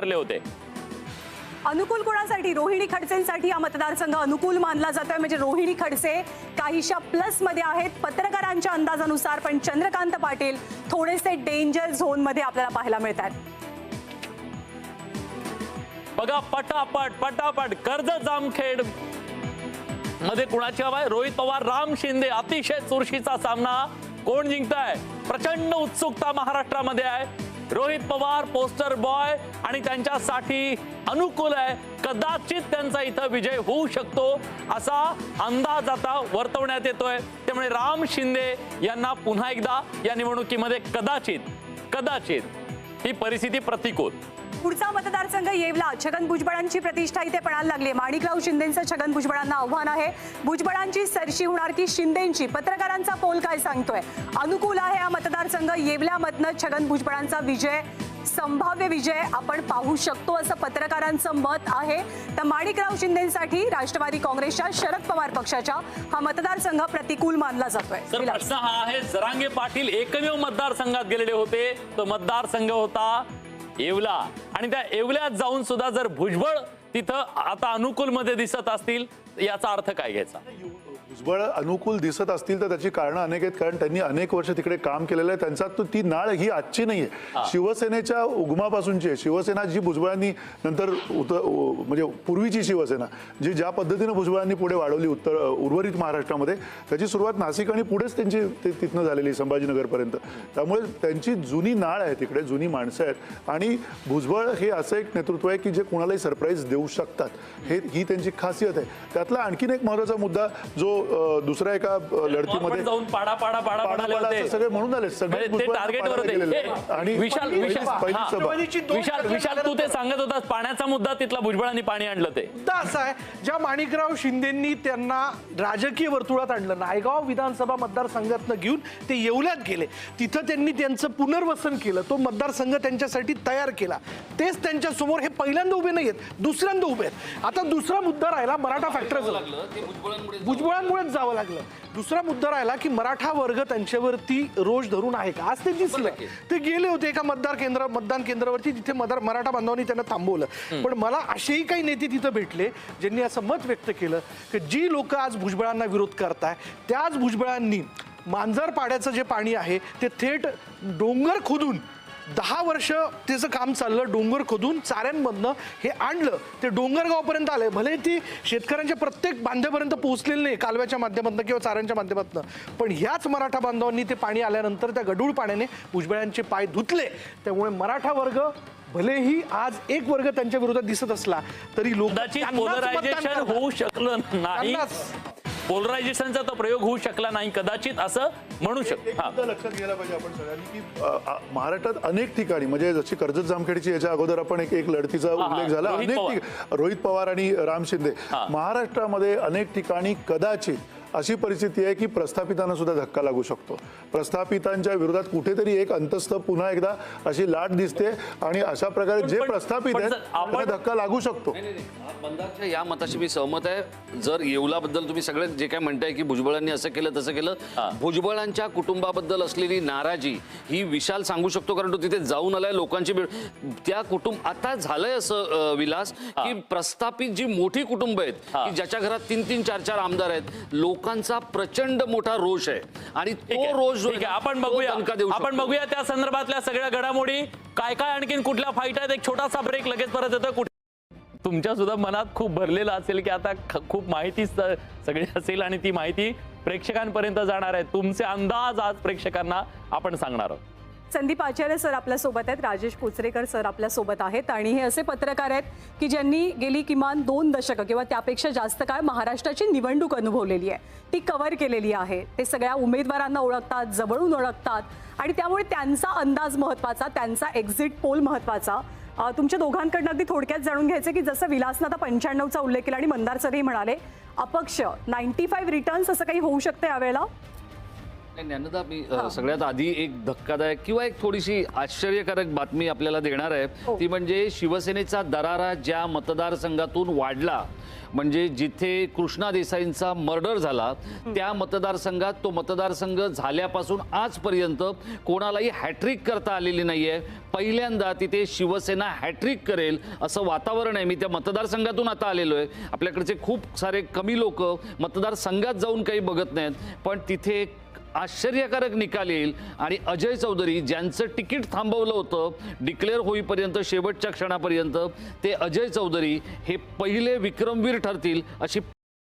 ठरले होते. अनुकूल कोणासाठी? रोहिणी खडसेंसाठी हा मतदारसंघ अनुकूल मानला जातोय. म्हणजे रोहिणी खडसे काहीशा प्लसमध्ये आहेत. पत्रकारांच्या अंदाजानुसार पण चंद्रकांत पाटील थोडेसे डेंजर झोनमध्ये आपल्याला पाहायला मिळतात बघा पटापट पटापट. कर्ज जामखेडमध्ये कुणाची हवा आहे? रोहित पवार राम शिंदे. अतिशय चुरशीचा सामना. कोण जिंकताय? प्रचंड उत्सुकता महाराष्ट्रामध्ये आहे. रोहित पवार पोस्टर बॉय आणि त्यांच्यासाठी अनुकूल आहे. कदाचित त्यांचा इथं विजय होऊ शकतो असा अंदाज आता वर्तवण्यात येतोय. त्यामुळे राम शिंदे यांना पुन्हा एकदा या निवडणुकीमध्ये कदाचित कदाचित ही परिस्थिती प्रतिकूल. पुढचा मतदारसंघ येवला. छगन भुजबळांची प्रतिष्ठा इथे पणाला लागली. माणिकराव शिंदेचं छगन भुजबळांना आव्हान आहे. भुजबळांची सरशी होणार की शिंदेची? पत्रकारांचा पोल काय सांगतोय? अनुकूल आहे हा मतदारसंघ. येवल्यामधनं छगन भुजबळांचा विजय संभाव्य विजय आपण पाहू शकतो असं पत्रकारांचं मत आहे. तर माणिकराव शिंदेसाठी राष्ट्रवादी काँग्रेसच्या शरद पवार पक्षाच्या हा मतदारसंघ प्रतिकूल मानला जातोय. हा आहे जरांगे पाटील एकमेव मतदारसंघात गेलेले होते. तो मतदारसंघ होता येवला. आणि त्या येवल्यात जाऊन सुद्धा जर भुजबळ तिथं आता अनुकूलमध्ये दिसत असतील याचा अर्थ काय घ्यायचा? भुजबळ अनुकूल दिसत असतील तर त्याची कारणं अनेक आहेत कारण त्यांनी अनेक वर्ष तिकडे काम केलेलं आहे. त्यांचा तो ती नाळ ही आजची नाहीये. शिवसेनेच्या उगमापासूनची आहे. शिवसेना जी भुजबळांनी नंतर उत म्हणजे पूर्वीची शिवसेना जी ज्या पद्धतीनं भुजबळांनी पुढे वाढवली उत्तर उर्वरित महाराष्ट्रामध्ये त्याची सुरुवात नाशिक आणि पुढेच त्यांची ते तिथनं झालेली संभाजीनगरपर्यंत. त्यामुळे त्यांची जुनी नाळ आहे तिकडे जुनी माणसं आहेत. आणि भुजबळ हे असं एक नेतृत्व आहे की जे कुणालाही सरप्राईज देऊ शकतात. हे ही त्यांची खासियत आहे. त्यातला आणखीन एक महत्त्वाचा मुद्दा जो दुसऱ्या एका लढतीमध्ये जाऊन पाडा पाडा पाडा पाडा सगळे म्हणून आले सगळे म्हणजे. हे, आणि विशाल विशाल विशाल विशाल तू ते सांगत होतास पाण्याचा मुद्दा तिथला भुजबळांनी पाणी आणलं ते. मुद्दा असा आहे ज्या माणिकराव शिंदेंनी त्यांना राजकीय वर्तुळात आणलं नायगाव विधानसभा मतदारसंघातनं घेऊन ते येवल्यात गेले. तिथं त्यांनी त्यांचं पुनर्वसन केलं तो मतदारसंघ त्यांच्यासाठी तयार केला. तेच त्यांच्यासमोर हे पहिल्यांदा उभे नाही आहेत दुसऱ्यांदा उभे आहेत. आता दुसरा मुद्दा राहिला मराठा फॅक्टरचा भुजबळांमुळेच जावं लागलं. दुसरा मुद्दा राहिला की मराठा वर्ग त्यांच्यावरती रोष धरून आहे का? आज ते दिसलं. ते गेले होते एका मतदार केंद्र मतदान केंद्रावरती तिथे मतदार मराठा बांधवांनी त्यांना थांबवलं. पण मला असेही काही नेते तिथं भेटले ज्यांनी असं मत व्यक्त केलं की जी लोक आज भुजबळांना विरोध करताय त्याच भुजबळांनी मांजर पाड्याचं जे पाणी आहे ते थेट डोंगर खोदून दहा वर्ष त्याचं काम चाललं डोंगर खोदून चाऱ्यांमधनं हे आणलं ते डोंगरगावपर्यंत आलंय भले ती शेतकऱ्यांच्या प्रत्येक बांध्यापर्यंत पोहोचलेलं नाही कालव्याच्या माध्यमातून किंवा चाऱ्यांच्या माध्यमातून पण ह्याच मराठा बांधवांनी ते पाणी आल्यानंतर त्या गडूळ पाण्याने भुजबळांचे पाय धुतले त्यामुळे मराठा वर्ग भलेही आज एक वर्ग त्यांच्या विरोधात दिसत असला तरी लोक कदाचित त्यांनाच मतदान पोलरायझेशन करणार. होऊ शकलं नाही. पोलरायझेशनचा तो प्रयोग होऊ शकला नाही कदाचित असं म्हणू शकतो. लक्षात घ्यायला पाहिजे आपण सगळ्यांनी की महाराष्ट्रात अनेक ठिकाणी म्हणजे जशी कर्जत जामखेडची याच्या अगोदर आपण एक एक लढतीचा उल्लेख झाला. अनेक रोहित पवार आणि राम शिंदे. महाराष्ट्रामध्ये अनेक ठिकाणी कदाचित अशी परिस्थिती आहे की प्रस्थापितांना सुद्धा धक्का लागू शकतो. प्रस्थापितांच्या विरोधात कुठेतरी एक अंतस्थ पुन्हा एकदा अशी लाट दिसते आणि अशा प्रकारे जे प्रस्थापित आहेत धक्का लागू शकतो. बंदाच्या या मताशी मी सहमत आहे. जर येवलाबद्दल तुम्ही सगळे जे काय म्हणताय की भुजबळांनी असं केलं तसं केलं भुजबळांच्या कुटुंबाबद्दल असलेली नाराजी ही विशाल सांगू शकतो कारण तो तिथे जाऊन आलाय लोकांची भेट त्या कुटुंब आता झालंय असं विलास की प्रस्थापित जी मोठी कुटुंब आहेत की ज्याच्या घरात तीन तीन चार चार आमदार आहेत लोकांचा प्रचंड मोठा रोष आहे. आणि तो रोष ठीक आहे आपण बघूया. आपण. बघूया त्या संदर्भातल्या सगळ्या घडामोडी. काय काय आणखीन कुठल्या फाईट आहेत एक छोटासा ब्रेक लगेच परत येतोय कुठे तुमच्या सुद्धा मनात खूप भरलेलं असेल की आता खूप माहिती सगळी असेल आणि ती माहिती प्रेक्षकांपर्यंत जाणार आहे. तुमचे अंदाज आज प्रेक्षकांना आपण सांगणार आहोत. संदीप आचार्य सर आपल्यासोबत आहेत. राजेश कोचरेकर सर आपल्यासोबत आहेत. आणि हे असे पत्रकार आहेत की ज्यांनी गेली किमान दोन दशकं किंवा त्यापेक्षा जास्त काळ महाराष्ट्राची निवडणूक अनुभवलेली आहे. ती कव्हर केलेली आहे. ते सगळ्या उमेदवारांना ओळखतात जवळून ओळखतात आणि त्यामुळे त्यांचा अंदाज महत्त्वाचा त्यांचा एक्झिट पोल महत्त्वाचा. तुमच्या दोघांकडनं अगदी थोडक्यात जाणून घ्यायचं की जसं विलासनं आता पंच्याण्णवचा उल्लेख केला आणि मंदार सरही म्हणाले अपक्ष नाईन्टी फाईव्ह रिटर्न्स असं काही होऊ शकतं यावेळेला? ज्ञानदा मी अ, सगळ्यात आधी एक धक्कादायक किंवा एक थोडीशी आश्चर्यकारक बातमी आपल्याला देणार आहे. ती म्हणजे शिवसेनेचा दरारा ज्या मतदारसंघातून वाढला म्हणजे जिथे कृष्णा देसाईंचा मर्डर झाला त्या मतदारसंघात तो मतदारसंघ झाल्यापासून आजपर्यंत कोणालाही हॅट्रिक करता आलेली नाहीये. पहिल्यांदा तिथे शिवसेना हॅट्रिक करेल असं वातावरण आहे. मी त्या मतदारसंघातून आता आलेलो आहे. आपल्याकडचे खूप सारे कमी लोक मतदारसंघात जाऊन काही बघत नाहीत. पण तिथे आश्चर्यकारक निकाल येईल. आणि अजय चौधरी ज्यांचं तिकीट थांबवलं होतं डिक्लेअर होईपर्यंत शेवटच्या क्षणापर्यंत ते अजय चौधरी हे पहिले विक्रमवीर ठरतील अशी